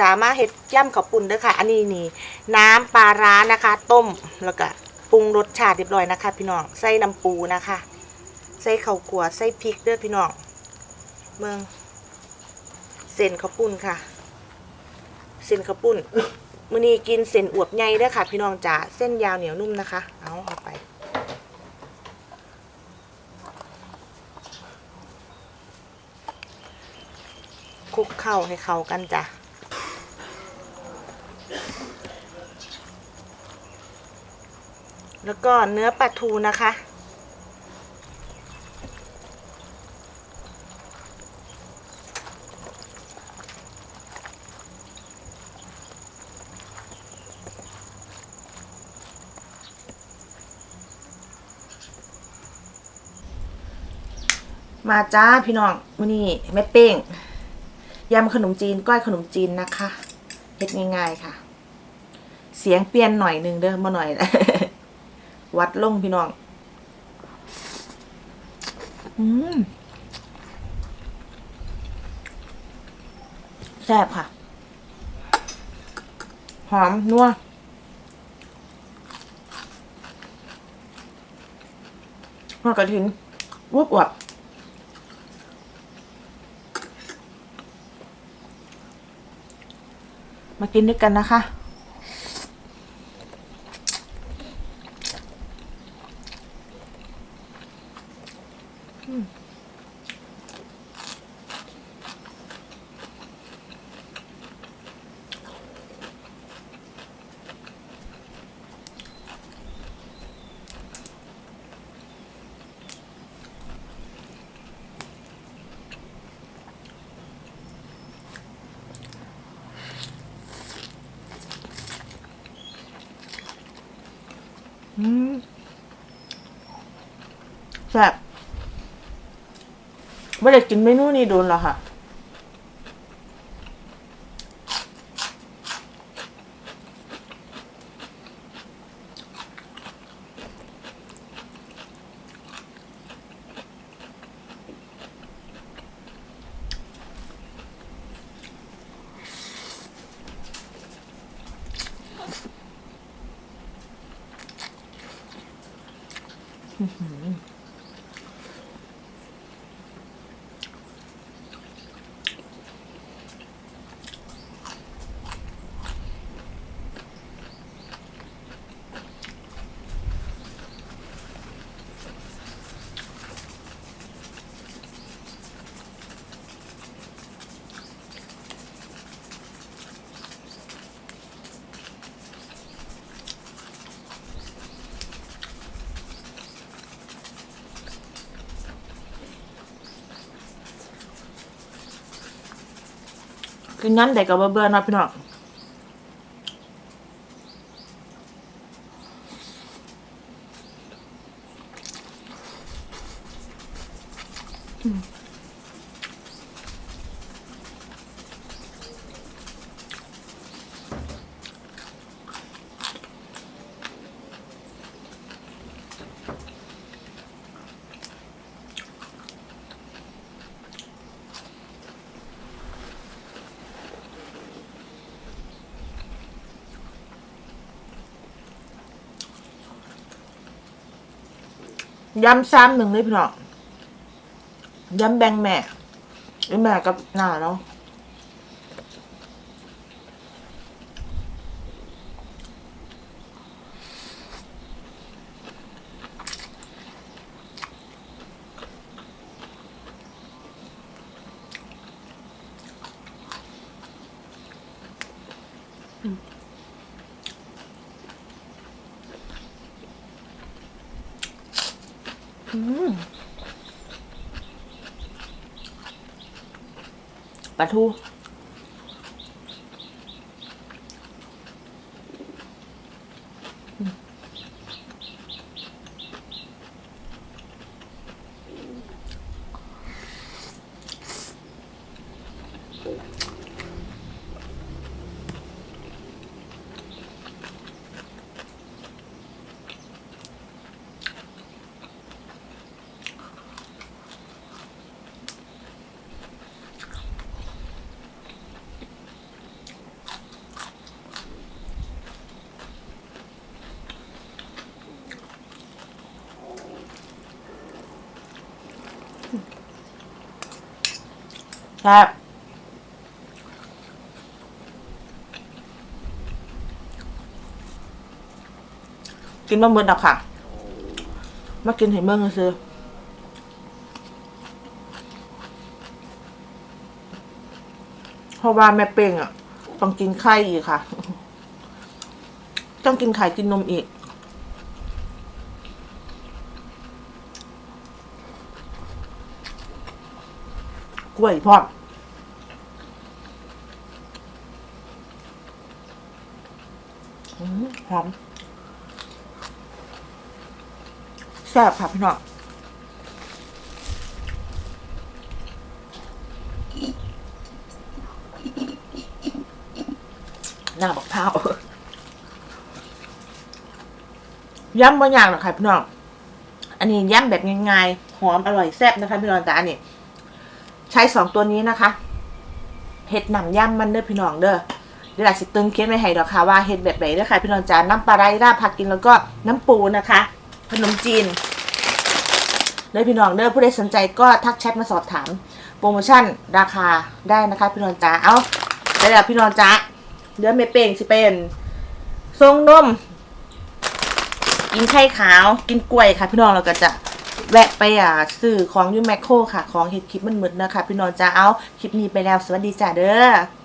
จะมาเห็ดย่ำข้าวปุ่นเด้อค่ะ อันนี้นี่ น้ำปลาร้านะคะ ต้มแล้วก็ปรุงรสชาติเรียบร้อยนะคะ พี่น้องใส่น้ำปูนะคะ ใส่ข้าวกลัวใส่พริกเด้อพี่น้องเมืองเส้นข้าวปุ้นค่ะ เส้นข้าวปุ้นมื้อนี้กินเส้นอวบใหญ่เด้อค่ะ พี่น้องจ๋าเส้นยาวเหนียวนุ่มนะคะ เอาเอาไปคลุกเข้าให้เข้ากันจ้ะ แล้วก็เนื้อปลาทูนะคะ มาจ้าพี่น้องมื้อนี้แม่เป้งยำขนมจีนก้อยขนมจีนนะคะเฮ็ดง่ายๆค่ะ เสียงเปลี่ยนหน่อยนึงเด้อมาหน่อย วัดลงพี่น้อง อืมแซ่บค่ะ หอม นัวหัวกระถินวุบวับมากินด้วยกันนะคะ แซ่บไม่ได้กินเมนูนี้โดนแล้วค่ะ อืม กินงั้นแต่ก็บเบื่อเนะพี่น้องอืม ยำซ้ำหนึ่งเลยพี่น้องยำแบงแม่แม่กับหน้าเนาะอืม ปลาทู ครับกินมาเมือดอกค่ะ มากินเห็นเมืองซื้อเพราะว่าแม่เป้งอะ ต้องกินไข่อีกค่ะ ต้องกินไข่กินนมอีก กล้วยพร้อมหอมแซ่บค่ะพี่น้องหน้าบอกเท้าย้ำบางอย่างหรอค่ะพี่น้อง อันนี้ย้ำแบบง่ายๆ หอมอร่อยแซ่บนะคะพี่น้องแต่อันนี้ ใช้สองตัวนี้นะคะเห็ดหนำย่ำมันเด้อพี่น้องเด้อเดี๋ยวหลาสิตึงเค้นไว้ให้ดอกค่ะว่าเห็ดแบบไหนเด้อค่ะพี่น้องจ๋าน้ำปลาไหลราดผักกินแล้วก็น้ำปูนะคะ ขนมจีนเด้อพี่น้องเด้อผู้ใดสนใจก็ทักแชทมาสอบถาม โปรโมชั่นราคาได้นะคะ พี่น้องจ๋าเอาได้แล้วพี่น้องจ๋าเดี๋ยวเมเป้งสิเป็นทรงนมกินไข่ขาวกินกล้วยค่ะ พี่น้องเราก็จะ แวะไปอ่าซื้อของยูแมคโครค่ะ ของเห็ดคลิปมันหมืดนะคะ พี่น้องจ้าเอาคลิปนี้ไปแล้วสวัสดีจ้าเด้อ